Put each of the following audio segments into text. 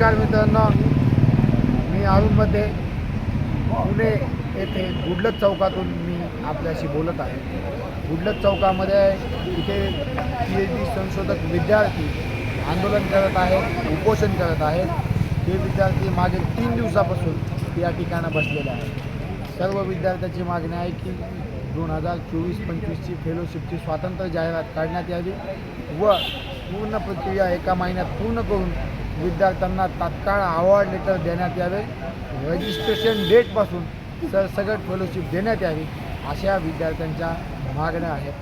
नमस्कार मित्रांनो. मी अरुणमध्ये पुणे येथे गुडलत चौकातून मी आपल्याशी बोलत आहे. गुडलत चौकामध्ये इथे पी एच डी संशोधक विद्यार्थी आंदोलन करत आहेत उपोषण करत आहेत. हे विद्यार्थी मागील तीन दिवसापासून या ठिकाणी बसलेले आहेत. सर्व विद्यार्थ्याची मागणी आहे की दोन हजार चोवीस पंचवीसची फेलोशिपची स्वातंत्र्य जाहिरात काढण्यात यावी व पूर्ण प्रक्रिया एका महिन्यात पूर्ण करून विद्यार्थ्यांना तात्काळ अवॉर्ड लेटर देण्यात यावे. रजिस्ट्रेशन डेटपासून सरसकट फेलोशिप देण्यात यावी अशा विद्यार्थ्यांच्या मागण्या आहेत.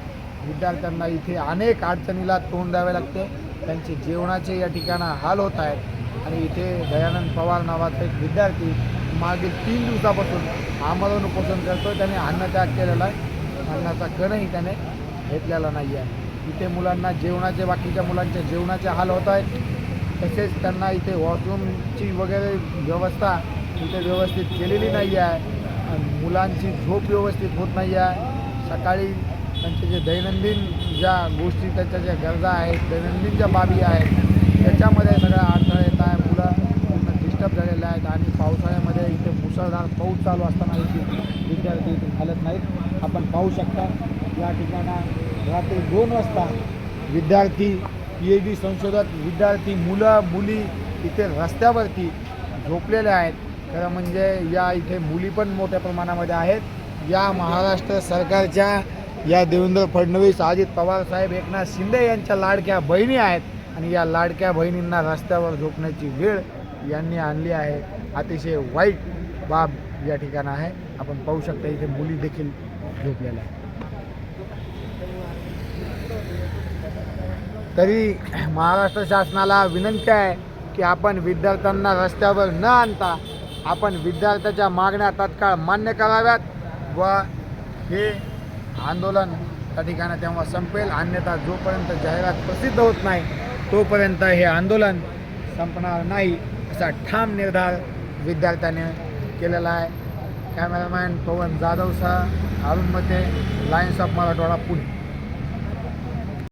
विद्यार्थ्यांना इथे अनेक अडचणीला तोंड द्यावे लागते. त्यांचे जेवणाचे या ठिकाणं हाल होत आहेत. आणि इथे दयानंद पवार नावाचा एक विद्यार्थी मागील तीन दिवसापासून आमरण उपोषण करतो त्याने अन्नत्याग केलेला आहे. अन्नाचा कणही त्याने घेतलेला नाही आहे इथे मुलांना जेवणाचे बाकीच्या मुलांच्या जेवणाचे हाल होत आहेत. तसेच त्यांना इथे वॉशरूमची वगैरे व्यवस्था इथे व्यवस्थित केलेली नाही आहे. मुलांची झोप व्यवस्थित होत नाही आहे. सकाळी त्यांचे जे दैनंदिन ज्या गोष्टी त्यांच्या ज्या गरजा आहेत दैनंदिन ज्या बाबी आहेत त्याच्यामध्ये सगळ्या अडथळा येत आहे. मुलं पूर्ण डिस्टर्ब झालेले आहेत आणि पावसाळ्यामध्ये इथे मुसळधार पाऊस चालू असताना इथे विद्यार्थी इथे घालत नाहीत. आपण पाहू शकता या ठिकाणा रात्री दोन वाजता विद्यार्थी पी एच डी संशोधक विद्यार्थी मुलं मुली इथे रस्त्यावरती झोपलेल्या आहेत. खरं म्हणजे या इथे मुली पण मोठ्या प्रमाणामध्ये आहेत. या महाराष्ट्र सरकारच्या या देवेंद्र फडणवीस अजित पवार साहेब एकनाथ शिंदे यांच्या लाडक्या बहिणी आहेत. आणि या लाडक्या बहिणींना रस्त्यावर झोपण्याची वेळ यांनी आणली आहे. अतिशय वाईट बाब या ठिकाणी आहे. आपण पाहू शकता इथे मुली देखील झोपलेल्या आहेत. तरी महाराष्ट्र शासनाला विनंती आहे की आपण विद्यार्थ्यांना रस्त्यावर न आणता आपण विद्यार्थ्याच्या मागण्या तात्काळ मान्य कराव्यात व हे आंदोलन त्या ठिकाणी तेव्हा संपेल. अन्यथा जोपर्यंत जाहिरात प्रसिद्ध होत नाही तोपर्यंत हे आंदोलन संपणार नाही असा ठाम निर्धार विद्यार्थ्याने केलेला आहे. कॅमेरामॅन पवन जाधवसह अरुण मते लायन्स ऑफ मराठवाडा पुणे.